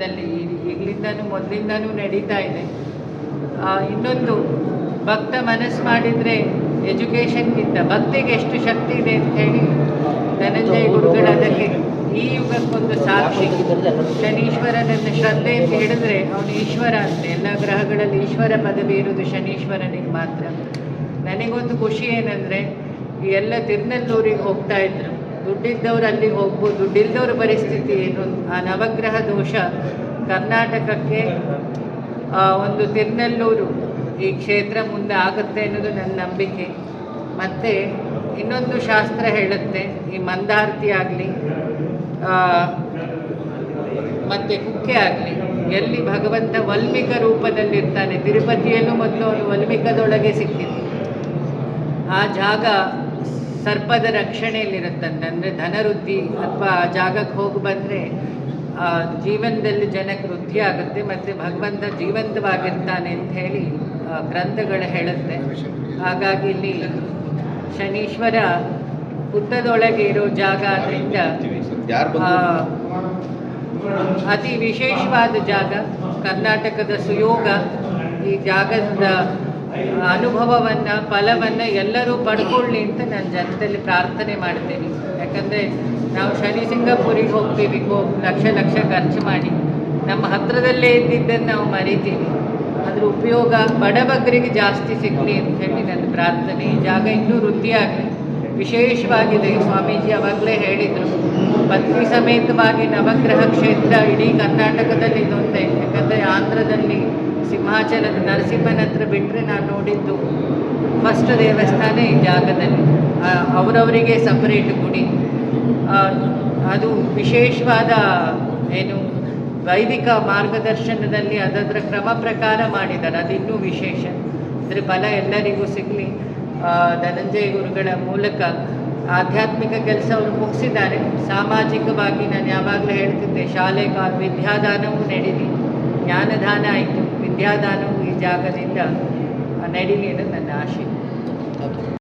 ಆಶ್ರಮದಲ್ಲಿ ಈಗಲಿಂದನೂ ಮೊದಲಿಂದನೂ ನಡೀತಾ ಇದೆ. ಇನ್ನೊಂದು, ಭಕ್ತ ಮನಸ್ಸು ಮಾಡಿದರೆ ಎಜುಕೇಷನ್ಗಿಂತ ಭಕ್ತಿಗೆ ಎಷ್ಟು ಶಕ್ತಿ ಇದೆ ಅಂತ ಹೇಳಿ ಧನಂಜಯ ಗುರುಗಳು ಅದಕ್ಕೆ ಈ ಯುಗಕ್ಕೊಂದು ಸಾಕ್ಷಿ. ಶನೀಶ್ವರನನ್ನು ಶ್ರದ್ಧೆ ಅಂತ ಹೇಳಿದ್ರೆ ಅವನು ಈಶ್ವರ ಅಂತ. ಎಲ್ಲ ಗ್ರಹಗಳಲ್ಲಿ ಈಶ್ವರ ಪದವಿ ಇರುವುದು ಶನೀಶ್ವರನಿಗೆ ಮಾತ್ರ. ನನಗೊಂದು ಖುಷಿ ಏನಂದರೆ ಎಲ್ಲ ತಿರುನಲ್ಲೂರಿಗೆ ಹೋಗ್ತಾ ಇದ್ರು. ದುಡ್ಡಿದ್ದವ್ರು ಅಲ್ಲಿ ಹೋಗ್ಬೋದು. ದುಡ್ಡಿಲ್ದವ್ರ ಪರಿಸ್ಥಿತಿ ಏನು? ಆ ನವಗ್ರಹ ದೋಷ ಕರ್ನಾಟಕಕ್ಕೆ ಒಂದು ತಿರುನೆಲ್ಲೂರು ಈ ಕ್ಷೇತ್ರ ಮುಂದೆ ಆಗುತ್ತೆ ಅನ್ನೋದು ನನ್ನ ನಂಬಿಕೆ. ಮತ್ತು ಇನ್ನೊಂದು ಶಾಸ್ತ್ರ ಹೇಳುತ್ತೆ, ಈ ಮಂದಾರ್ತಿ ಆಗಲಿ ಮತ್ತು ಕುಕ್ಕೆ ಆಗಲಿ. ಎಲ್ಲಿ ಭಗವಂತ ವಲ್ಮಿಕ ರೂಪದಲ್ಲಿರ್ತಾನೆ, ತಿರುಪತಿಯಲ್ಲೂ ಮೊದಲು ಅವನು ವಲ್ಮಿಕದೊಳಗೆ ಸಿಕ್ಕಿದ್ದು. ಆ ಜಾಗ ಸರ್ಪದ ರಕ್ಷಣೆಯಲ್ಲಿರುತ್ತಂತೆ. ಅಂದರೆ ಧನವೃದ್ಧಿ ಅಥವಾ ಆ ಜಾಗಕ್ಕೆ ಹೋಗಿ ಬಂದರೆ ಜೀವನದಲ್ಲಿ ಜನಕ್ಕೆ ವೃದ್ಧಿ ಆಗುತ್ತೆ ಮತ್ತು ಭಗವಂತ ಜೀವಂತವಾಗಿರ್ತಾನೆ ಅಂತ ಹೇಳಿ ಗ್ರಂಥಗಳು ಹೇಳುತ್ತೆ. ಹಾಗಾಗಿ ಇಲ್ಲಿ ಶನೀಶ್ವರ ಹುತ್ತದೊಳಗೆ ಇರೋ ಜಾಗ ಆದ್ದರಿಂದ ಅತಿ ವಿಶೇಷವಾದ ಜಾಗ ಕರ್ನಾಟಕದ ಸುಯೋಗ ಈ ಜಾಗದ ಅನುಭವವನ್ನು, ಫಲವನ್ನು ಎಲ್ಲರೂ ಪಡ್ಕೊಳ್ಳಿ ಅಂತ ನಾನು ಜನತೆಯಲ್ಲಿ ಪ್ರಾರ್ಥನೆ ಮಾಡ್ತೇನೆ. ಯಾಕಂದರೆ ನಾವು ಶನಿ ಸಿಂಗಾಪುರಿಗೆ ಹೋಗ್ತೀವಿ ಲಕ್ಷ ಲಕ್ಷ ಖರ್ಚು ಮಾಡಿ. ನಮ್ಮ ಹತ್ರದಲ್ಲೇ ಇದ್ದಿದ್ದನ್ನು ನಾವು ಮರಿತೀವಿ. ಅದ್ರ ಉಪಯೋಗ ಬಡಬಗ್ಗರಿಗೆ ಜಾಸ್ತಿ ಸಿಗಲಿ ಅಂತ ಹೇಳಿ ನನ್ನ ಪ್ರಾರ್ಥನೆ. ಈ ಜಾಗ ಇನ್ನೂ ವೃದ್ಧಿಯಾಗಲಿ. ವಿಶೇಷವಾಗಿದೆ, ಸ್ವಾಮೀಜಿ ಅವಾಗಲೇ ಹೇಳಿದರು. ಪತ್ನಿ ಸಮೇತವಾಗಿ ನವಗ್ರಹ ಕ್ಷೇತ್ರ ಇಡೀ ಕರ್ನಾಟಕದಲ್ಲಿ ಇದೊಂದೇ. ಯಾಕಂದರೆ ಆಂಧ್ರದಲ್ಲಿ ಸಿಂಹಾಚಲದ ನರಸಿಂಹನ ಹತ್ರ ಬಿಟ್ಟರೆ ನಾನು ನೋಡಿದ್ದು ಫಸ್ಟ್ ದೇವಸ್ಥಾನ ಈ ಜಾಗದಲ್ಲಿ. ಅವರವರಿಗೆ ಸಪರೇಟ್ ಗುಡಿ. ಅದು ವಿಶೇಷವಾದ ಏನು ವೈದಿಕ ಮಾರ್ಗದರ್ಶನದಲ್ಲಿ ಅದರ ಕ್ರಮ ಪ್ರಕಾರ ಮಾಡಿದ್ದಾರೆ. ಅದು ಇನ್ನೂ ವಿಶೇಷ. ಅಂದರೆ ಫಲ ಎಲ್ಲರಿಗೂ ಸಿಗಲಿ. ಧನಂಜಯ ಗುರುಗಳ ಮೂಲಕ ಆಧ್ಯಾತ್ಮಿಕ ಕೆಲಸ ಅವರು ಮುಗಿಸಿದ್ದಾರೆ. ಸಾಮಾಜಿಕವಾಗಿ ನಾನು ಯಾವಾಗಲೂ ಹೇಳ್ತಿದ್ದೆ, ಶಾಲೆ ವಿದ್ಯಾದಾನವೂ ನಡೀಲಿ ಜ್ಞಾನದಾನ ಆಯಿತು. ವಿದ್ಯಾದಾನವೂ ಈ ಜಾಗದಿಂದ ನಡೀಲಿ ಅನ್ನೋದು ನನ್ನ ಆಶೆ.